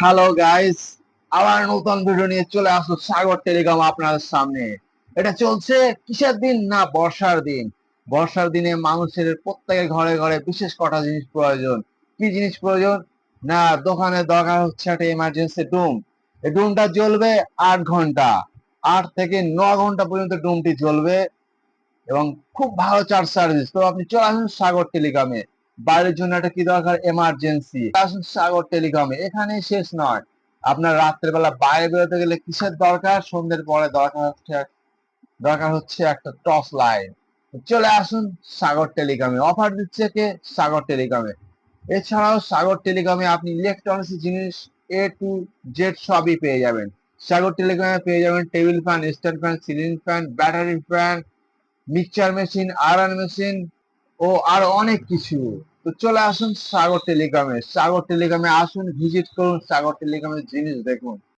Hello guys আবার নতুন video নিয়ে চলে আসলো সাগর টেলিকম আপনাদের সামনে। এটা চলছে কিসের দিন না বর্ষার দিন? বর্ষার দিনে মানুষের প্রত্যেকের ঘরে ঘরে বিশেষ কটা জিনিস প্রয়োজন। কি জিনিস প্রয়োজন? না দোকানে দরকার হচ্ছে একটা ইমার্জেন্সি ডুম এই ডুমটা জ্বলবে আট ঘণ্টা। আট থেকে ন ঘণ্টা পর্যন্ত ডুমটি জ্বলবে এবং খুব ভালো চার্জ সার্ভিস তো আপনি চলে আসুন সাগর টেলিকমে। বাইরের জন্য একটা কি দরকার? এমার্জেন্সি সাগর টেলিকমে। এখানে শেষ নয়। আপনার রাত্রের বেলা বাইরে বেরোতে গেলে কিসের দরকার? সন্ধ্যের পরে দরকার হচ্ছে দরকার হচ্ছে একটা টস লাইন চলে আসুন সাগর টেলিকমে। অফার দিচ্ছে কে? সাগর টেলিকমে। এছাড়াও সাগর টেলিকমে আপনি ইলেকট্রনিক্স জিনিস এ টু জেড সবই পেয়ে যাবেন। সাগর টেলিকমে পেয়ে যাবেন table fan, stand fan, ceiling fan, battery fan, mixture machine, iron machine ও, আর অনেক কিছু। তো চলে আসুন সাগর টেলিগ্রামে। সাগর টেলিগ্রামে আসুন, ভিজিট করুন সাগর টেলিগ্রামের জিনিস দেখুন।